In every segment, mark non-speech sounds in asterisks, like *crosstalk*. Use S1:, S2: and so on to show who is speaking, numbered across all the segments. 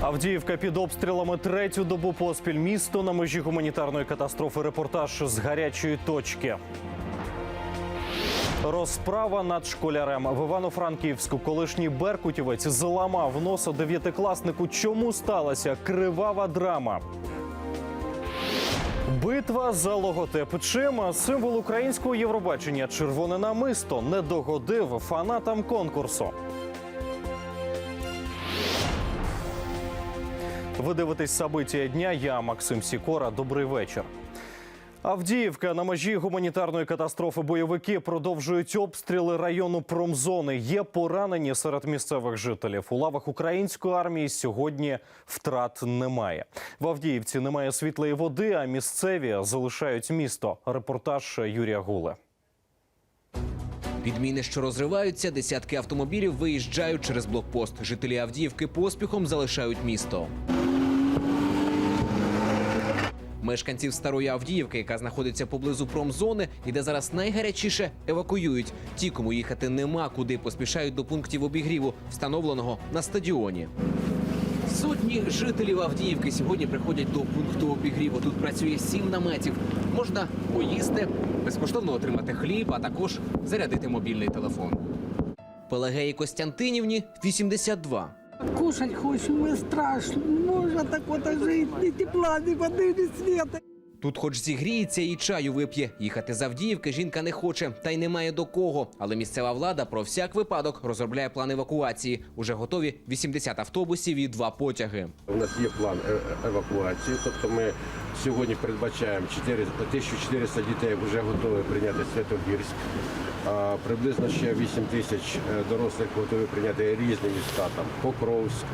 S1: Авдіївка під обстрілами третю добу поспіль. Місто на межі гуманітарної катастрофи. Репортаж з гарячої точки. Розправа над школярем в Івано-Франківську. Колишній беркутівець зламав носа дев'ятикласнику. Чому сталася кривава драма? Битва за логотип. Чим символ українського Євробачення червоне намисто не догодив фанатам конкурсу. Ви дивитесь события дня. Я Максим Сікора. Добрий вечір. Авдіївка на межі гуманітарної катастрофи. Бойовики продовжують обстріли району промзони. Є поранені серед місцевих жителів. У лавах української армії сьогодні втрат немає. В Авдіївці немає світлої води, а місцеві залишають місто. Репортаж Юрія Гуле.
S2: Підміни, що розриваються, десятки автомобілів виїжджають через блокпост. Жителі Авдіївки поспіхом залишають місто. Мешканців старої Авдіївки, яка знаходиться поблизу промзони, і де зараз найгарячіше евакуюють. Ті, кому їхати нема куди, поспішають до пунктів обігріву, встановленого на стадіоні. Сотні жителів Авдіївки сьогодні приходять до пункту обігріву. Тут працює сім наметів. Можна поїсти, безкоштовно отримати хліб, а також зарядити мобільний телефон. Пелагеї Костянтинівні 82.
S3: Кушать хочемо, страшно. Не можна так от жити, ні тепла, ні води, ні світа.
S2: Тут, хоч зігріється і чаю вип'є. Їхати з Авдіївки жінка не хоче, та й немає до кого. Але місцева влада про всяк випадок розробляє план евакуації. Уже готові 80 автобусів і два потяги.
S4: У нас є план е- е- евакуації, тобто ми сьогодні передбачаємо 4, 1400 дітей вже готові прийняти Святогірськ. Приблизно ще 8 тисяч е, дорослих готові прийняти різні міста, там Покровськ,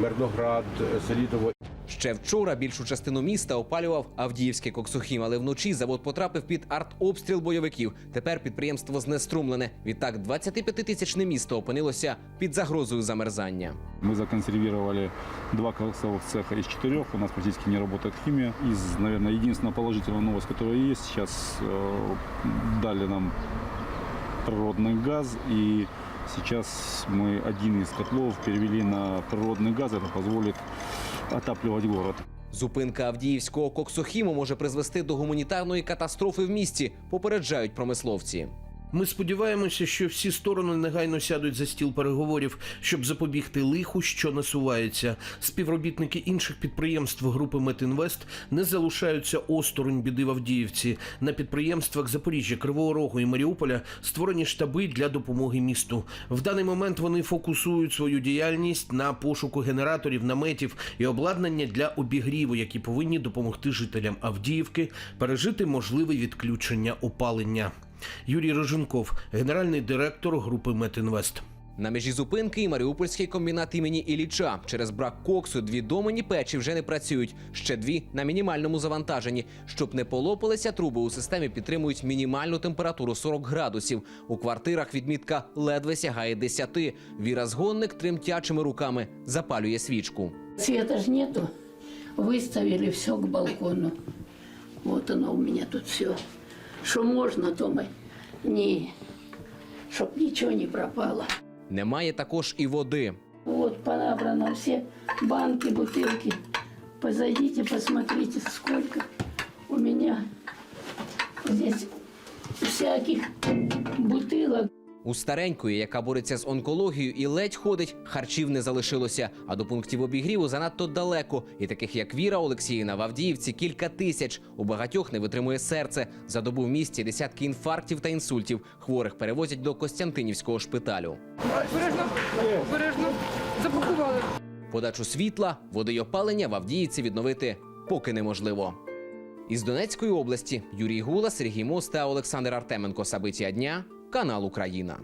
S4: Мирноград, Селідово.
S2: Ще вчора більшу частину міста опалював Авдіївський коксохім, але вночі завод потрапив під артобстріл бойовиків. Тепер підприємство знеструмлене. Відтак 25-тисячне місто опинилося під загрозою замерзання.
S5: Мы законсервировали два коксовых цеха из четырех. У нас практически не работает химия. Из, наверное, единственная положительная новость, которая есть, сейчас э, дали нам природный газ. И сейчас мы один из котлов перевели на природный газ. Это позволит отапливать город.
S2: Зупинка Авдіївського коксохіму може призвести до гуманітарної катастрофи в місті, попереджають промисловці.
S6: Ми сподіваємося, що всі сторони негайно сядуть за стіл переговорів, щоб запобігти лиху, що насувається. Співробітники інших підприємств групи Метінвест не залишаються осторонь біди в Авдіївці. На підприємствах Запоріжжя, Кривого Рогу і Маріуполя створені штаби для допомоги місту. В даний момент вони фокусують свою діяльність на пошуку генераторів, наметів і обладнання для обігріву, які повинні допомогти жителям Авдіївки пережити можливе відключення опалення. Юрій Роженков, генеральний директор групи Метінвест.
S2: На межі зупинки і Маріупольський комбінат імені Ілліча. Через брак коксу дві домені печі вже не працюють. Ще дві на мінімальному завантаженні. Щоб не полопалися труби у системі, підтримують мінімальну температуру 40 градусів. У квартирах відмітка ледве сягає 10. Віра Згонник тремтячими руками запалює свічку.
S7: Света ж нету. Выставили все к балкону. Вот оно у меня тут все Что можно, то мы не... Чтоб ничего не пропало.
S2: Немає також і води.
S7: Вот понабрано все банки, бутылки. Позайдите, посмотрите, сколько у меня здесь всяких бутылок.
S2: У старенької, яка бореться з онкологією і ледь ходить, харчів не залишилося. А до пунктів обігріву занадто далеко. І таких як Віра Олексіївна в Авдіївці кілька тисяч. У багатьох не витримує серце. За добу в місті десятки інфарктів та інсультів. Хворих перевозять до Костянтинівського шпиталю.
S8: Обережно, обережно. Запакували.
S2: Подачу світла, води й опалення в Авдіївці відновити поки неможливо. Із Донецької області Юрій Гула, Сергій Мос та Олександр Артеменко. Сабиття дня. Канал Україна.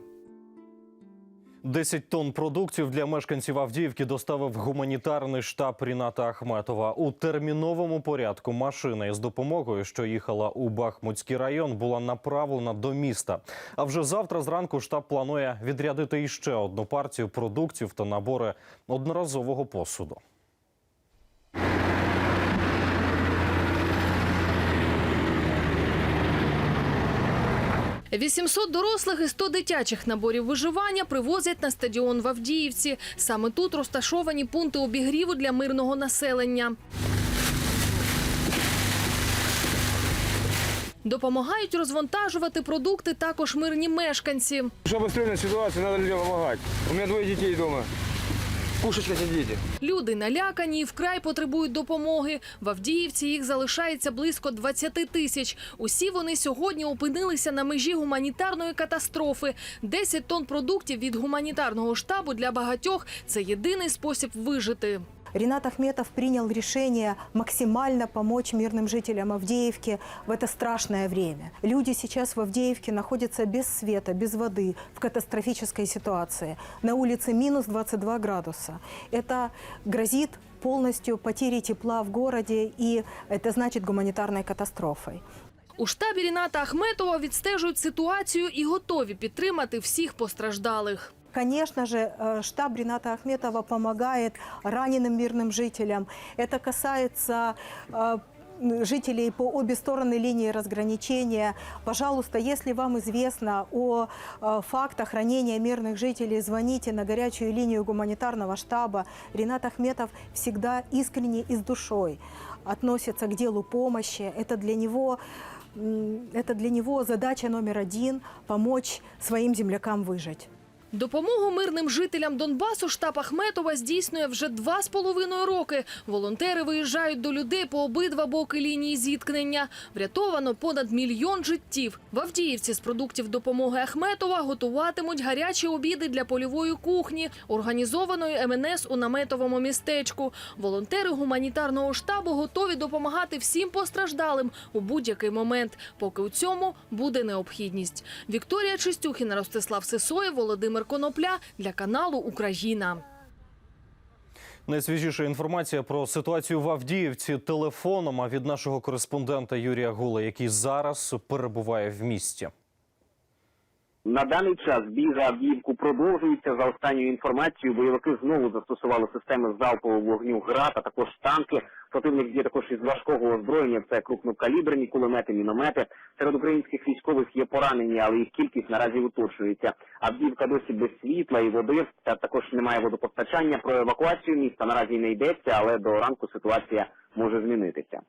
S1: 10 тонн продуктів для мешканців Авдіївки доставив гуманітарний штаб Ріната Ахметова. У терміновому порядку машина із допомогою, що їхала у Бахмутський район, була направлена до міста. А вже завтра зранку штаб планує відрядити іще одну партію продуктів та набори одноразового посуду.
S8: 800 дорослих і 100 дитячих наборів виживання привозять на стадіон в Авдіївці. Саме тут розташовані пункти обігріву для мирного населення. Допомагають розвантажувати продукти також мирні мешканці.
S9: Чтобы обстрельная ситуация, надо людям помогать. У меня двое детей дома. Кушать сидіти.
S8: Люди налякані і вкрай потребують допомоги. В Авдіївці їх залишається близько 20 тисяч. Усі вони сьогодні опинилися на межі гуманітарної катастрофи. 10 тонн продуктів від гуманітарного штабу для багатьох це єдиний спосіб вижити.
S10: Ренат Ахметов принял решение максимально помочь мирным жителям Авдеевки в это страшное время. Люди сейчас в Авдеевке находятся без света, без воды, в катастрофической ситуации. На улице минус 22 градуса. Это грозит полностью потерей тепла в городе, и это значит гуманитарной катастрофой.
S8: У штабі Ріната Ахметова відстежують ситуацію і готові підтримати всіх постраждалих.
S10: Конечно же, э, штаб Рената Ахметова помогает раненым мирным жителям. Это касается э, жителей по обе стороны линии разграничения. Пожалуйста, если вам известно о э, фактах ранения мирных жителей, звоните на горячую линию гуманитарного штаба. Ренат Ахметов всегда искренне и с душой относится к делу помощи. Это для него это для него задача номер один – помочь своим землякам выжить.
S8: Допомогу мирним жителям Донбасу штаб Ахметова здійснює вже два з половиною роки. Волонтери виїжджають до людей по обидва боки лінії зіткнення. Врятовано понад мільйон життів. В Авдіївці з продуктів допомоги Ахметова готуватимуть гарячі обіди для польової кухні, організованої МНС у наметовому містечку. Волонтери гуманітарного штабу готові допомагати всім постраждалим у будь-який момент, поки у цьому буде необхідність. Вікторія Чистюхіна, Ростислав Сисоєв, Володимир Конопля для каналу Україна.
S1: Найсвіжіша інформація про ситуацію в Авдіївці телефоном а від нашого кореспондента Юрія Гула, який зараз перебуває в місті.
S11: На даний час бій за Авдіївку продовжується. За останньою інформацією, бойовики знову застосували системи залпового вогню ГРАД, а також танки. Противник є також із важкого озброєння. Це крупнокаліберні кулемети, міномети. Серед українських військових є поранені, але їх кількість наразі уточнюється. Авдіївка досі без світла і води, та також немає водопостачання. Про евакуацію міста наразі не йдеться, але до ранку ситуація може змінитися.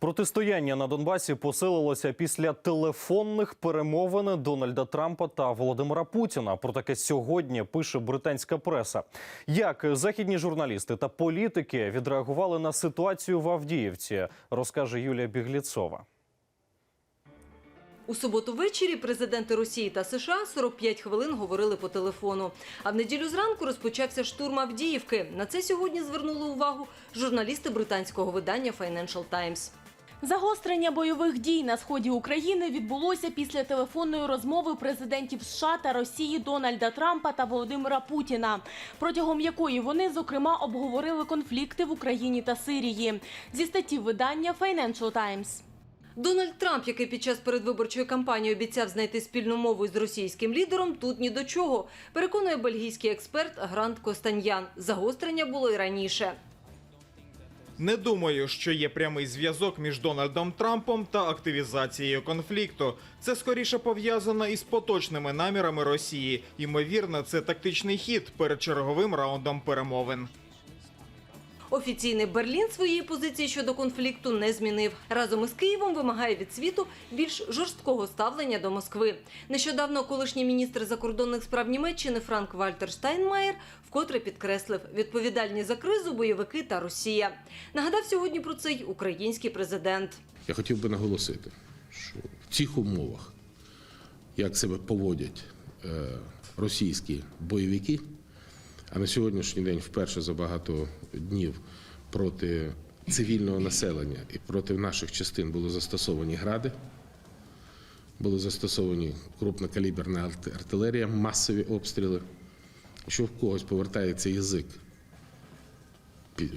S1: Протистояння на Донбасі посилилося після телефонних перемовин Дональда Трампа та Володимира Путіна. Про таке сьогодні пише британська преса. Як західні журналісти та політики відреагували на ситуацію в Авдіївці, розкаже Юлія Бігліцова.
S12: У суботу ввечері президенти Росії та США 45 хвилин говорили по телефону. А в неділю зранку розпочався штурм Авдіївки. На це сьогодні звернули увагу журналісти британського видання Financial Times.
S13: Загострення бойових дій на сході України відбулося після телефонної розмови президентів США та Росії Дональда Трампа та Володимира Путіна, протягом якої вони зокрема обговорили конфлікти в Україні та Сирії. Зі статті видання Financial Times.
S12: Дональд Трамп, який під час передвиборчої кампанії обіцяв знайти спільну мову з російським лідером, тут ні до чого. Переконує бельгійський експерт Грант Костаньян. Загострення було і раніше.
S14: Не думаю, що є прямий зв'язок між Дональдом Трампом та активізацією конфлікту. Це скоріше пов'язано із поточними намірами Росії. Ймовірно, це тактичний хід перед черговим раундом перемовин.
S12: Офіційний Берлін своєї позиції щодо конфлікту не змінив. Разом із Києвом вимагає від світу більш жорсткого ставлення до Москви. Нещодавно колишній міністр закордонних справ Німеччини Франк Вальтер Штайнмаєр вкотре підкреслив відповідальні за кризу бойовики та Росія. Нагадав сьогодні про це й український президент.
S15: Я хотів би наголосити, що в цих умовах, як себе поводять е, російські бойовики, а на сьогоднішній день вперше за багато днів проти цивільного населення і проти наших частин були застосовані гради, були застосовані крупнокаліберна артилерія, масові обстріли. Якщо в когось повертається язик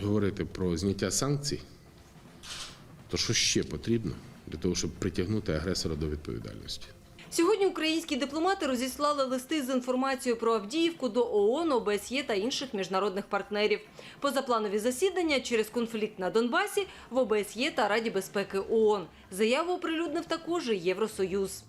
S15: говорити про зняття санкцій, то що ще потрібно для того, щоб притягнути агресора до відповідальності?
S12: Сьогодні українські дипломати розіслали листи з інформацією про Авдіївку до ООН, ОБСЄ та інших міжнародних партнерів. Позапланові засідання через конфлікт на Донбасі в ОБСЄ та Раді безпеки ООН. Заяву оприлюднив також Євросоюз.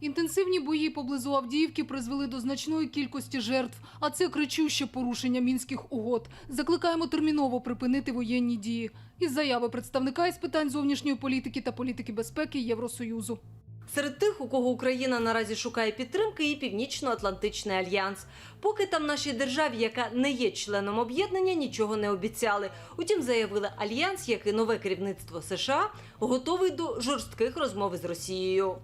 S16: Інтенсивні бої поблизу Авдіївки призвели до значної кількості жертв, а це кричуще порушення мінських угод. Закликаємо терміново припинити воєнні дії. Із заяви представника із питань зовнішньої політики та політики безпеки Євросоюзу.
S12: Серед тих, у кого Україна наразі шукає підтримки, і Північно-Атлантичний альянс. Поки там нашій державі, яка не є членом об'єднання, нічого не обіцяли. Утім, заявили альянс, як і нове керівництво США, готовий до жорстких розмов із Росією.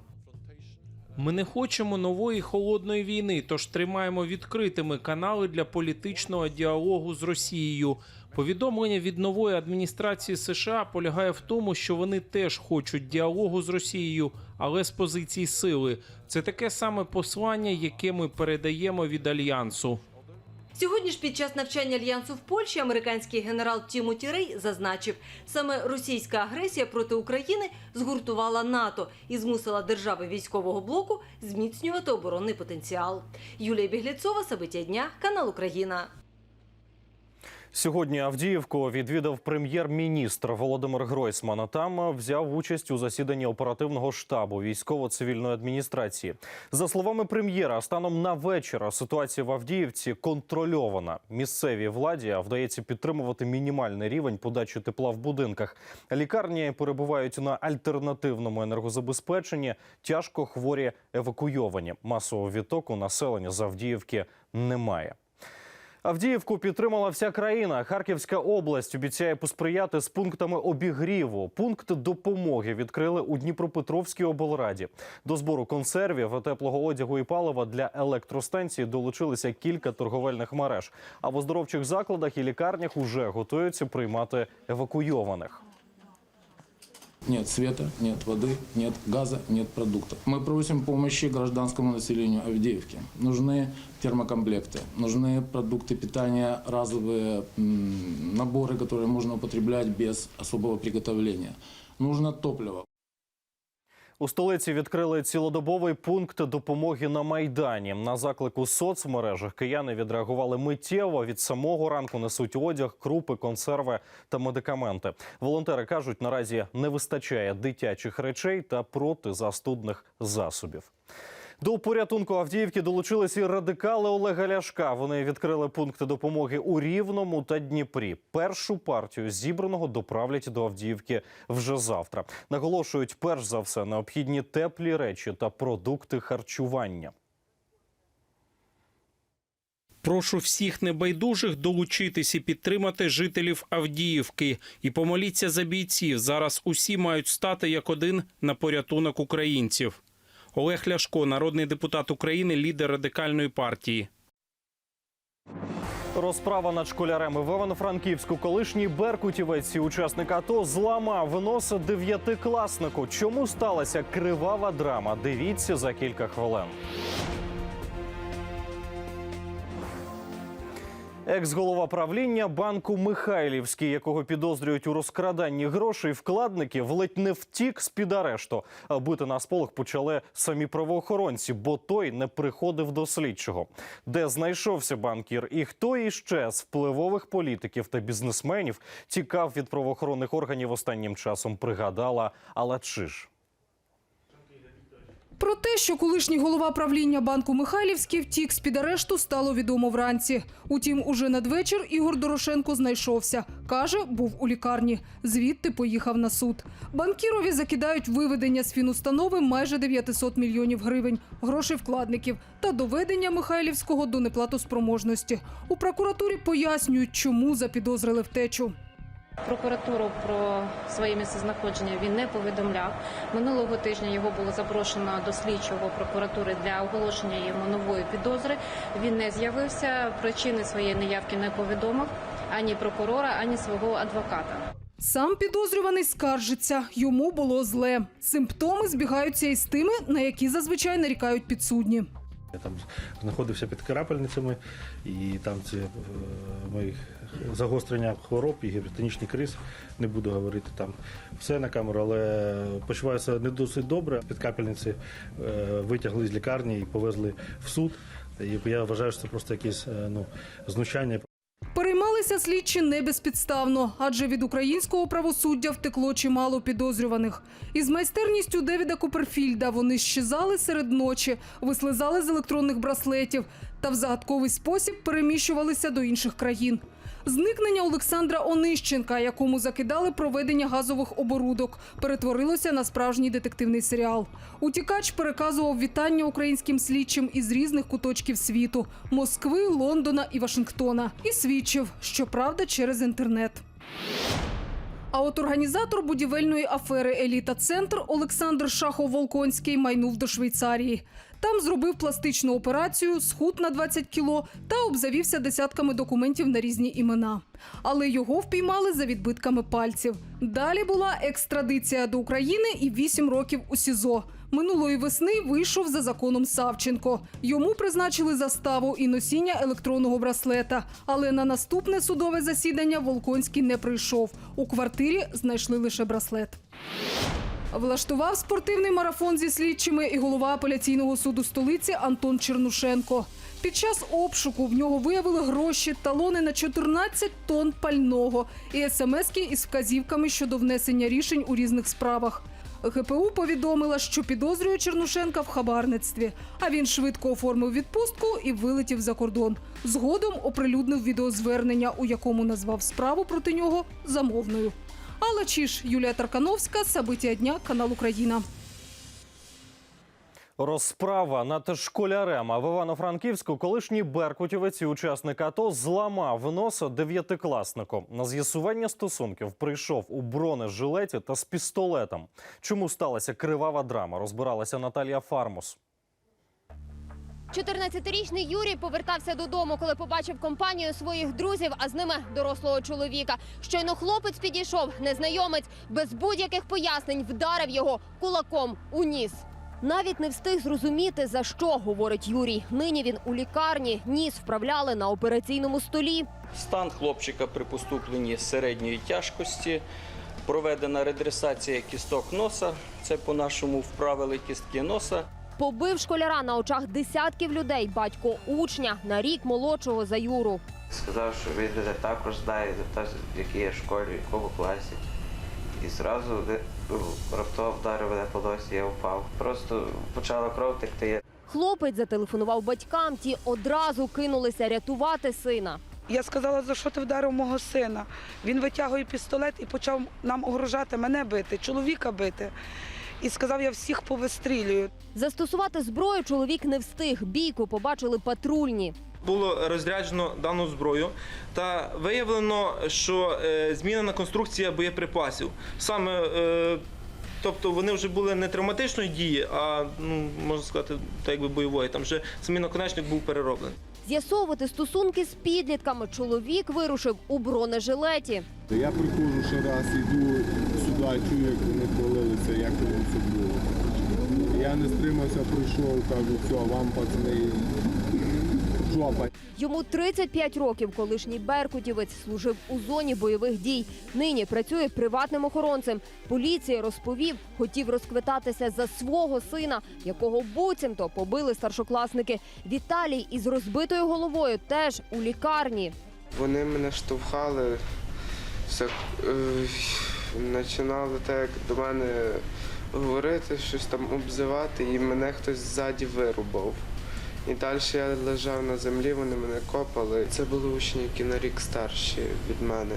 S17: Ми не хочемо нової холодної війни, тож тримаємо відкритими канали для політичного діалогу з Росією. Повідомлення від нової адміністрації США полягає в тому, що вони теж хочуть діалогу з Росією, але з позиції сили. Це таке саме послання, яке ми передаємо від альянсу.
S12: Сьогодні ж під час навчання альянсу в Польщі американський генерал Тімоті Рей зазначив, саме російська агресія проти України згуртувала НАТО і змусила держави військового блоку зміцнювати оборонний потенціал. Юлія Біглєцова, Сабиття дня, канал Україна.
S1: Сьогодні Авдіївку відвідав прем'єр-міністр Володимир Гройсман. Там взяв участь у засіданні оперативного штабу військово-цивільної адміністрації. За словами прем'єра, станом на вечір ситуація в Авдіївці контрольована. Місцевій владі вдається підтримувати мінімальний рівень подачі тепла в будинках. Лікарні перебувають на альтернативному енергозабезпеченні. Тяжко хворі евакуйовані. Масового відтоку населення з Авдіївки немає. Авдіївку підтримала вся країна. Харківська область обіцяє посприяти з пунктами обігріву. Пункт допомоги відкрили у Дніпропетровській облраді. До збору консервів, теплого одягу і палива для електростанції долучилися кілька торговельних мереж. А в оздоровчих закладах і лікарнях уже готуються приймати евакуйованих.
S18: Нет света, нет воды, нет газа, нет продуктов. Мы просим помощи гражданскому населению Авдеевки. Нужны термокомплекты, нужны продукты питания, разовые наборы, которые можно употреблять без особого приготовления. Нужно топливо.
S1: У столиці відкрили цілодобовий пункт допомоги на майдані. На заклик у соцмережах кияни відреагували миттєво. Від самого ранку несуть одяг, крупи, консерви та медикаменти. Волонтери кажуть, наразі не вистачає дитячих речей та протизастудних засобів. До порятунку Авдіївки долучились і радикали Олега Ляшка. Вони відкрили пункти допомоги у Рівному та Дніпрі. Першу партію зібраного доправлять до Авдіївки вже завтра. Наголошують, перш за все, необхідні теплі речі та продукти харчування.
S17: Прошу всіх небайдужих долучитись і підтримати жителів Авдіївки. І помоліться за бійців. Зараз усі мають стати як один на порятунок українців. Олег Ляшко, народний депутат України, лідер радикальної партії.
S1: Розправа над школярами в Івано-Франківську. Колишній беркутівець і учасник АТО зламав нос дев'ятикласнику. Чому сталася кривава драма? Дивіться за кілька хвилин. Екс-голова правління банку Михайлівський, якого підозрюють у розкраданні грошей вкладників, ледь не втік з під арешту. Бити на сполох почали самі правоохоронці, бо той не приходив до слідчого. Де знайшовся банкір і хто іще з впливових політиків та бізнесменів тікав від правоохоронних органів останнім часом, пригадала Алла Чиж.
S16: Про те, що колишній голова правління банку Михайлівський втік з під арешту, стало відомо вранці. Утім, уже надвечір Ігор Дорошенко знайшовся. Каже, був у лікарні. Звідти поїхав на суд. Банкірові закидають виведення з фінустанови майже 900 мільйонів гривень, грошей вкладників та доведення Михайлівського до неплатоспроможності. У прокуратурі пояснюють, чому запідозрили втечу.
S19: Прокуратуру про своє місцезнаходження він не повідомляв. Минулого тижня його було запрошено до слідчого прокуратури для оголошення йому нової підозри. Він не з'явився. Причини своєї неявки не повідомив ані прокурора, ані свого адвоката.
S16: Сам підозрюваний скаржиться. Йому було зле. Симптоми збігаються із тими, на які зазвичай нарікають підсудні.
S20: Я там знаходився під крапельницями, і там ці е, мої загострення хвороб і гіпертонічний криз. Не буду говорити там все на камеру, але почуваюся не досить добре. Під капельниці е, витягли з лікарні і повезли в суд. І я вважаю, що це просто якесь е, ну, знущання.
S16: Переймалися слідчі не безпідставно, адже від українського правосуддя втекло чимало підозрюваних. Із майстерністю Девіда Куперфільда вони щезали серед ночі, вислизали з електронних браслетів та в загадковий спосіб переміщувалися до інших країн. Зникнення Олександра Онищенка, якому закидали проведення газових оборудок, перетворилося на справжній детективний серіал. Утікач переказував вітання українським слідчим із різних куточків світу Москви, Лондона і Вашингтона. І свідчив, що правда через інтернет. А от організатор будівельної афери Еліта Центр Олександр Шахов-Волконський майнув до Швейцарії. Там зробив пластичну операцію, схуд на 20 кіло та обзавівся десятками документів на різні імена. Але його впіймали за відбитками пальців. Далі була екстрадиція до України і 8 років у СІЗО. Минулої весни вийшов за законом Савченко. Йому призначили заставу і носіння електронного браслета. Але на наступне судове засідання Волконський не прийшов. У квартирі знайшли лише браслет. Влаштував спортивний марафон зі слідчими і голова апеляційного суду столиці Антон Чернушенко. Під час обшуку в нього виявили гроші, талони на 14 тонн пального і смски із вказівками щодо внесення рішень у різних справах. ГПУ повідомила, що підозрює Чернушенка в хабарництві. А він швидко оформив відпустку і вилетів за кордон. Згодом оприлюднив відеозвернення, у якому назвав справу проти нього замовною. Алла Чіш, Юлія Таркановська, Сабиття дня, канал Україна.
S1: Розправа над школярем. А в Івано-Франківську колишній беркутівець і учасник АТО зламав носа дев'ятикласнику. На з'ясування стосунків прийшов у бронежилеті та з пістолетом. Чому сталася кривава драма? Розбиралася Наталія Фармус.
S21: 14-річний Юрій повертався додому, коли побачив компанію своїх друзів, а з ними дорослого чоловіка. Щойно хлопець підійшов, незнайомець без будь-яких пояснень вдарив його кулаком у ніс. Навіть не встиг зрозуміти, за що говорить Юрій. Нині він у лікарні. Ніс вправляли на операційному столі.
S22: Стан хлопчика при поступленні середньої тяжкості. Проведена редресація кісток носа. Це по-нашому вправили кістки носа.
S21: Побив школяра на очах десятків людей. Батько учня на рік молодшого за Юру.
S23: Сказав, що він мене також знає в якій я школі, в якому класі. І зразу де- ну, раптово вдарив мене по носі, я впав. Просто почала кров текти.
S21: Хлопець зателефонував батькам. Ті одразу кинулися рятувати сина.
S24: Я сказала, за що ти вдарив мого сина. Він витягує пістолет і почав нам огрожати, мене бити, чоловіка бити. І сказав, я всіх повистрілюю.
S21: Застосувати зброю чоловік не встиг. Бійку побачили патрульні.
S25: Було розряджено дану зброю та виявлено, що е, змінена конструкція боєприпасів. Саме, е, тобто вони вже були не травматичної дії, а ну можна сказати, так якби бойової. Там вже самий наконечник був перероблений.
S21: З'ясовувати стосунки з підлітками чоловік вирушив у бронежилеті.
S26: Я приходжу ще раз, іду сюди, чую, як вони хвалилися, як воно все було. Я не стримався, прийшов, кажу, все, вам пацани, жопа.
S21: Йому 35 років. Колишній беркутівець служив у зоні бойових дій. Нині працює приватним охоронцем. Поліції розповів, хотів розквитатися за свого сина, якого буцімто побили старшокласники. Віталій із розбитою головою теж у лікарні.
S27: Вони мене штовхали, все, е, починали так до мене говорити, щось там обзивати, і мене хтось ззаді вирубав. І далі я лежав на землі, вони мене копали. Це були учні, які на рік старші від мене.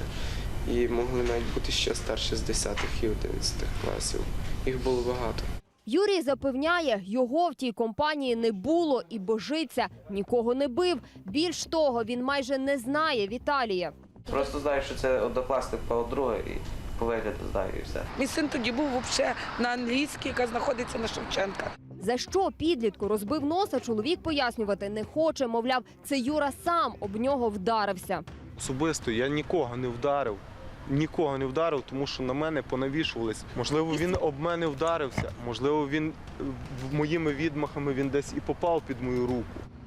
S27: І могли навіть бути ще старші з 10 і 11 класів. Їх було багато.
S21: Юрій запевняє, його в тій компанії не було і божиться, нікого не бив. Більш того, він майже не знає Віталія.
S23: просто знаю, що це однокласник подруга і по вигляду знаю і все.
S24: Мій син тоді був взагалі на англійській, яка знаходиться на Шевченка.
S21: За що підлітку розбив носа, чоловік пояснювати не хоче. Мовляв, це Юра сам об нього вдарився.
S28: Особисто я нікого не вдарив.
S26: нікого не вдарив, тому що на мене понавішувались. Можливо, він об мене вдарився, можливо, він е, моїми відмахами він десь і попав під мою руку.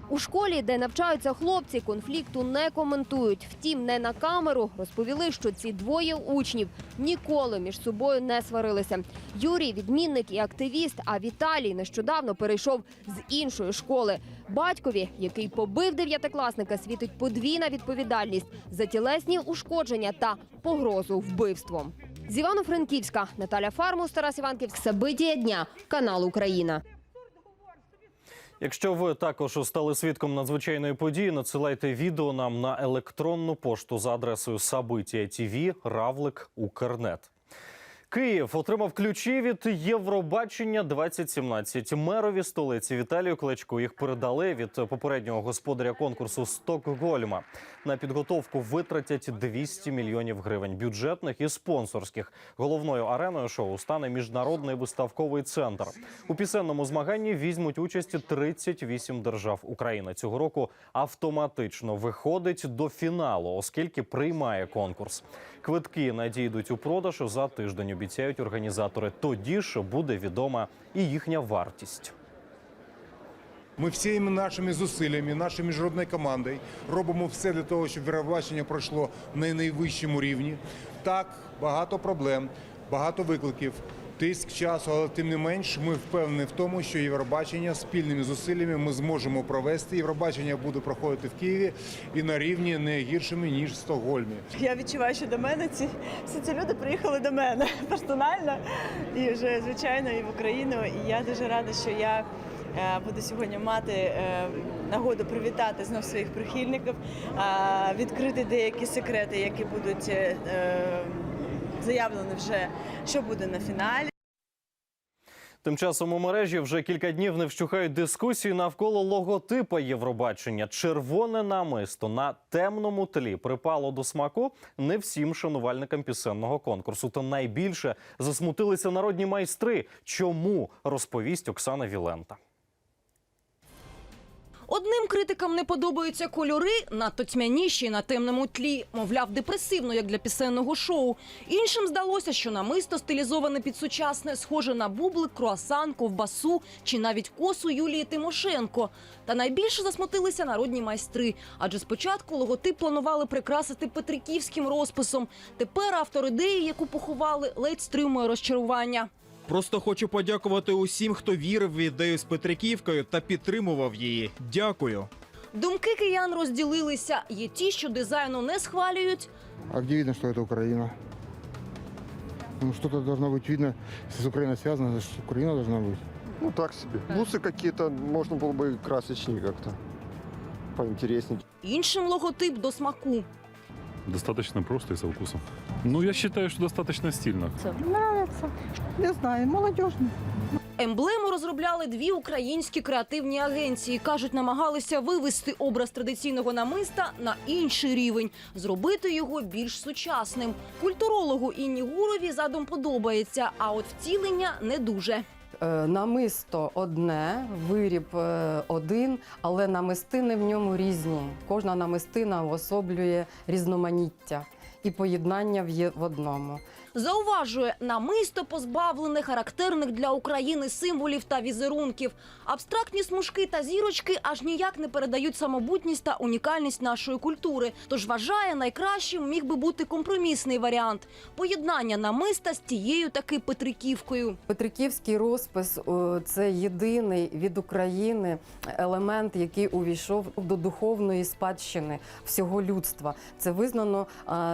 S21: У школі, де навчаються хлопці, конфлікту не коментують. Втім, не на камеру розповіли, що ці двоє учнів ніколи між собою не сварилися. Юрій відмінник і активіст. А Віталій нещодавно перейшов з іншої школи. Батькові, який побив дев'ятикласника, світить подвійна відповідальність за тілесні ушкодження та погрозу вбивством. З Івано-Франківська Наталя Фармус, Тарас Іванківськ. Собитія дня. Канал Україна.
S1: Якщо ви також стали свідком надзвичайної події, надсилайте відео нам на електронну пошту за адресою Sabиtia.tv Равлик Укрнет. Київ отримав ключі від Євробачення 2017. Мерові столиці Віталію Кличку їх передали від попереднього господаря конкурсу Стокгольма. На підготовку витратять 200 мільйонів гривень бюджетних і спонсорських. Головною ареною шоу стане міжнародний виставковий центр. У пісенному змаганні візьмуть участь 38 держав. Україна цього року автоматично виходить до фіналу, оскільки приймає конкурс. Квитки надійдуть у продаж за тиждень. Обіцяють організатори. Тоді ж буде відома і їхня вартість.
S29: Ми всіми нашими зусиллями, нашою міжнародною командою робимо все для того, щоб Євробачення пройшло на найвищому рівні. Так, багато проблем, багато викликів, тиск часу, але тим не менш ми впевнені в тому, що Євробачення спільними зусиллями ми зможемо провести. Євробачення буде проходити в Києві і на рівні не гіршими ніж в Стокгольмі.
S30: Я відчуваю, що до мене ці всі ці люди приїхали до мене *laughs* персонально і вже звичайно і в Україну. І я дуже рада, що я е, буду сьогодні мати е, нагоду привітати знов своїх прихильників, відкрити деякі секрети, які будуть е, заявлені вже, що буде на фіналі.
S1: Тим часом у мережі вже кілька днів не вщухають дискусії навколо логотипа Євробачення. Червоне намисто на темному тлі припало до смаку не всім шанувальникам пісенного конкурсу. Та найбільше засмутилися народні майстри. Чому розповість Оксана Вілента?
S31: Одним критикам не подобаються кольори, надто тьмяніші на темному тлі, мовляв, депресивно, як для пісенного шоу. Іншим здалося, що намисто стилізоване під сучасне, схоже на бублик, круасан, ковбасу чи навіть косу Юлії Тимошенко. Та найбільше засмутилися народні майстри, адже спочатку логотип планували прикрасити петриківським розписом. Тепер автор ідеї, яку поховали, ледь стримує розчарування.
S14: Просто хочу подякувати усім, хто вірив в ідею з Петриківкою та підтримував її. Дякую.
S31: Думки киян розділилися. Є ті, що дизайну не схвалюють,
S32: А где видно, что это Украина? Ну, что-то должно быть видно. Если с Украиной связано, значит, Украина должна быть.
S33: Ну так себе. Бусы какие-то можно было бы красочнее как-то. Поинтереснее.
S31: іншим логотип до смаку.
S34: Достаточно просто и со вкусом. Ну, я считаю, что достаточно стильно.
S30: Нравится. Не знаю, молодежно.
S31: Емблему розробляли дві українські креативні агенції. кажуть, намагалися вивести образ традиційного намиста на інший рівень, зробити його більш сучасним. Культурологу Інні Гурові задум подобається, а от втілення не дуже.
S35: Е, Намисто одне, виріб е, один, але намистини в ньому різні. Кожна намистина уособлює різноманіття і поєднання в одному.
S31: Зауважує, намисто позбавлене характерних для України символів та візерунків. Абстрактні смужки та зірочки аж ніяк не передають самобутність та унікальність нашої культури. Тож вважає, найкращим міг би бути компромісний варіант поєднання намиста з тією таки Петриківкою.
S35: Петриківський розпис це єдиний від України елемент, який увійшов до духовної спадщини всього людства. Це визнано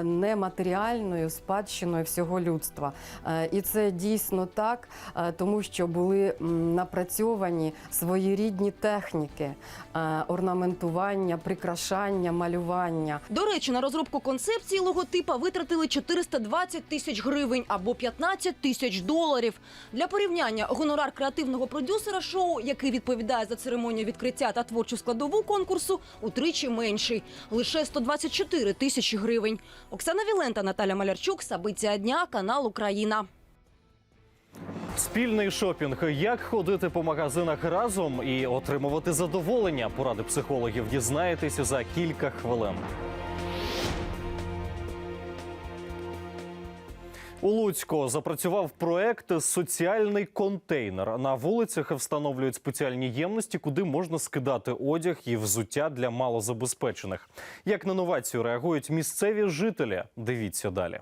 S35: нематеріальною спадщиною всього людства. Е, І це дійсно так, е, тому що були напрацьовані своєрідні техніки е, орнаментування, прикрашання, малювання.
S31: До речі, на розробку концепції логотипа витратили 420 тисяч гривень або 15 тисяч доларів. Для порівняння гонорар креативного продюсера шоу, який відповідає за церемонію відкриття та творчу складову конкурсу, утричі менший лише 124 тисячі гривень. Оксана Вілента, Наталя Малярчук, Сабиця дня, канал Україна.
S1: Спільний шопінг. Як ходити по магазинах разом і отримувати задоволення? Поради психологів дізнаєтеся за кілька хвилин. У Луцьку запрацював проект Соціальний контейнер. На вулицях встановлюють спеціальні ємності, куди можна скидати одяг і взуття для малозабезпечених. Як на новацію реагують місцеві жителі? Дивіться далі.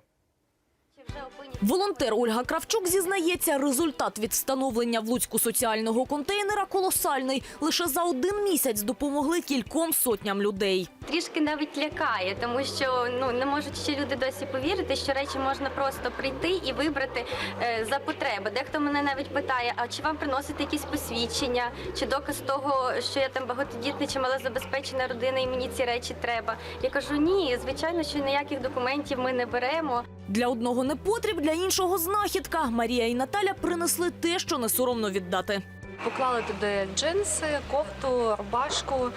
S31: help Волонтер Ольга Кравчук зізнається, результат від встановлення в Луцьку соціального контейнера колосальний. Лише за один місяць допомогли кільком сотням людей.
S36: Трішки навіть лякає, тому що ну не можуть ще люди досі повірити, що речі можна просто прийти і вибрати е, за потреби. Дехто мене навіть питає: а чи вам приносити якісь посвідчення, чи доказ того, що я там багатодітна чи малозабезпечена родина, і мені ці речі треба. Я кажу, ні, звичайно, що ніяких документів ми не беремо.
S31: Для одного непотріб, для іншого знахідка. Марія і Наталя принесли те, що не соромно віддати.
S37: Поклали туди джинси, кофту, рубашку.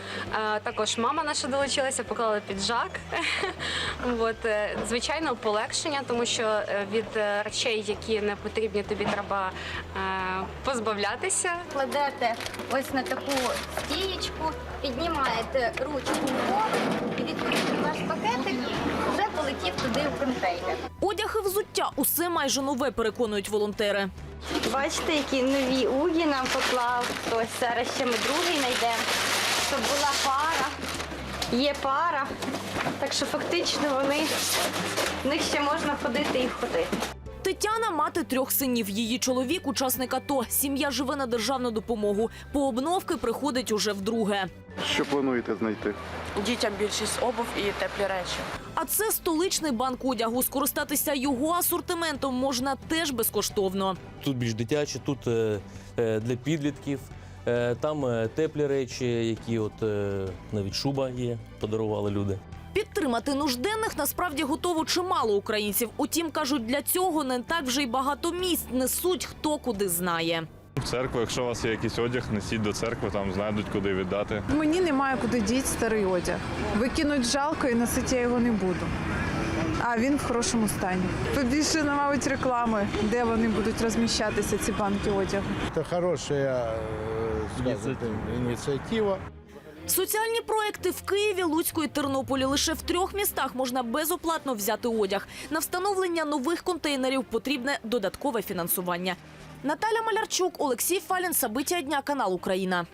S37: Е, Також мама наша долучилася, поклали піджак. *laughs* От, е, звичайно, полегшення, тому що е, від речей, які не потрібні, тобі треба позбавлятися.
S36: Кладете ось на таку стієчку, піднімаєте ручку вгору, і відповідно ваш пакетик вже полетів туди в контейнер.
S31: Одяг взуття усе майже нове, переконують волонтери.
S36: Бачите, які нові угі нам поклав. Ось зараз ще ми другий знайдемо, щоб була пара. Є пара, так що фактично вони в них ще можна ходити і ходити.
S31: Тетяна мати трьох синів. Її чоловік учасник АТО. Сім'я живе на державну допомогу. По обновки приходить уже вдруге.
S33: Що плануєте знайти?
S38: Дітям більшість обув і теплі речі.
S31: А це столичний банк одягу. Скористатися його асортиментом можна теж безкоштовно.
S39: Тут більш дитячі, тут е, е, для підлітків. Е, Там теплі речі, які от навіть шуба є, подарували люди.
S31: Підтримати нужденних насправді готово чимало українців. Утім, кажуть, для цього не так вже й багато місць несуть хто куди знає.
S40: В церкву, якщо у вас є якийсь одяг, несіть до церкви, там знайдуть, куди віддати.
S41: Мені немає куди діти старий одяг. Викинуть жалко і носити я його не буду. А він в хорошому стані. Побільше, ну, мабуть, реклами, де вони будуть розміщатися, ці банки одягу.
S42: Це хороша ініціатива.
S31: Соціальні проекти в Києві, Луцьку і Тернополі. Лише в трьох містах можна безоплатно взяти одяг. На встановлення нових контейнерів потрібне додаткове фінансування. Наталя Малярчук, Олексій Фалін, Сабиття дня, канал Україна.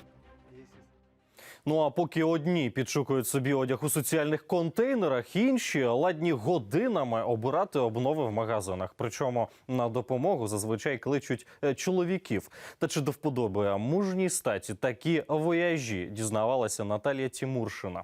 S1: Ну а поки одні підшукують собі одяг у соціальних контейнерах, інші ладні годинами обирати обнови в магазинах. Причому на допомогу зазвичай кличуть е, чоловіків. Та чи до вподоби мужній статі такі вояжі дізнавалася Наталія Тімуршина.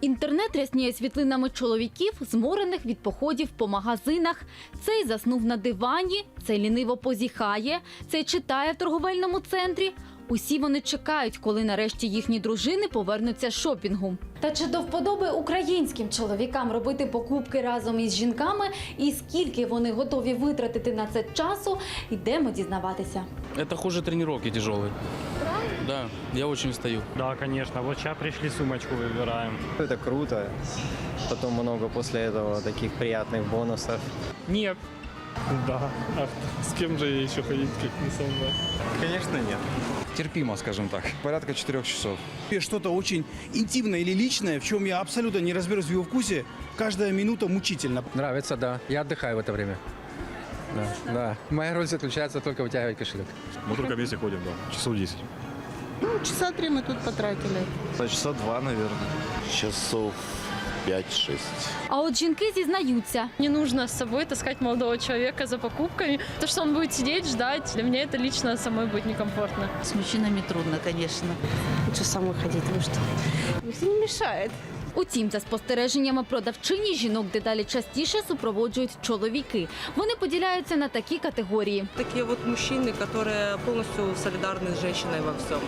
S28: Інтернет рясніє світлинами чоловіків, зморених від походів по магазинах. Цей заснув на дивані, цей ліниво позіхає, цей читає в торговельному центрі. Усі вони чекають, коли нарешті їхні дружини повернуться з шопінгу. Та чи до вподоби українським чоловікам робити покупки разом із жінками, і скільки вони готові витратити на це часу, йдемо дізнаватися.
S43: Это хуже тренировки тяжелой. Да, я очень устаю.
S44: Да, конечно. Вот сейчас пришли, сумочку выбираем.
S45: Это круто. Потом много после этого таких приятных бонусов.
S44: Нет. Да. А с кем же еще ходить, как не со мной?
S45: Конечно, нет.
S46: терпимо, скажем так. Порядка четырех часов. Что-то очень интимное или личное, в чем я абсолютно не разберусь в его вкусе, каждая минута мучительно.
S47: Нравится, да. Я отдыхаю в это время. Да, да. Моя роль заключается только вытягивать кошелек.
S40: Мы только вместе ходим, да, часов 10.
S48: Ну, часа три мы тут потратили.
S40: Часа два, наверное.
S49: Часов 5-6.
S28: А от жінки зізнаються.
S37: Не нужно с собой таскать молодого человека за покупками. То, что он будет сидеть, ждать, для меня это лично самой будет некомфортно.
S50: С мужчинами трудно, конечно.
S28: Лучше самой ходить, вы что? Ніхто не мішає. Утім, за спостереженнями продавчині жінок дедалі частіше супроводжують чоловіки. Вони поділяються на такі категорії.
S51: Такие вот мужчины, которые полностью солидарны с женщиной во всем.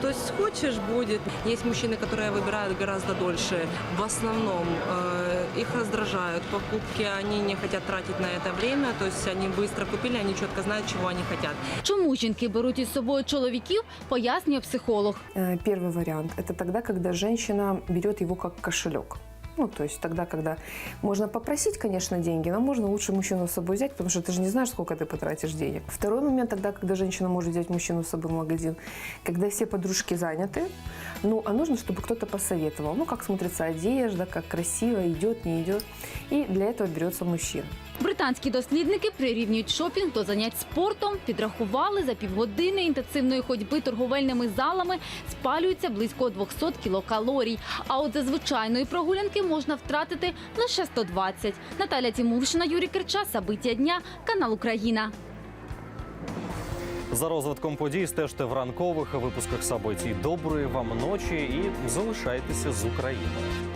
S51: То есть хочешь будет. Есть мужчины, которые выбирают гораздо дольше. В основном э, их раздражают покупки, они не хотят тратить на это время. То есть они быстро купили, они четко знают, чего они хотят.
S28: Чому жінки беруть із собою чоловіків, пояснює психолог.
S52: Э, Первый вариант – это тогда, когда женщина берет его как кошелек.
S53: Ну, то есть тогда, когда можно попросить, конечно, деньги, но можно лучше мужчину с собой взять, потому что ты же не знаешь, сколько ты потратишь денег. Второй момент тогда, когда женщина может взять мужчину с собой в магазин, когда все подружки заняты, ну, а нужно, чтобы кто-то посоветовал, ну, как смотрится одежда, как красиво, идет, не идет. И для этого берется мужчина.
S28: Британські дослідники прирівнюють шопінг до занять спортом. Підрахували за півгодини інтенсивної ходьби торговельними залами спалюється близько 200 кілокалорій. А от за звичайної прогулянки можна втратити лише 120. Наталя Тімуршина, Юрій Керча, Сабиття дня, канал Україна.
S1: За розвитком подій стежте в ранкових випусках Сабиті. Доброї вам ночі і залишайтеся з Україною.